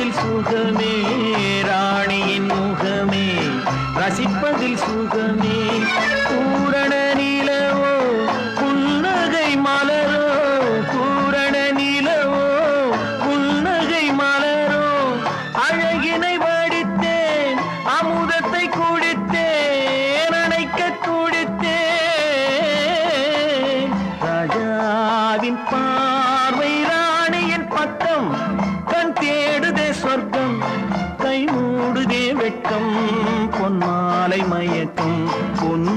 ரசிப்பதில் சுகமே ராணியின் முகமே. ரசிப்பதில் சுகமே பூரண நிலவோ புன்னகை மலரோ. பூரண நிலவோ புன்னகை மலரோ. அழகினை வடித்தேன் அமுதத்தை குடித்தேன் அணைக்க துடித்தேன். ராஜாவின் பார்வை ராணியின் பட்டம் வெட்கம் பொன்மாலை மயக்கம் பொன்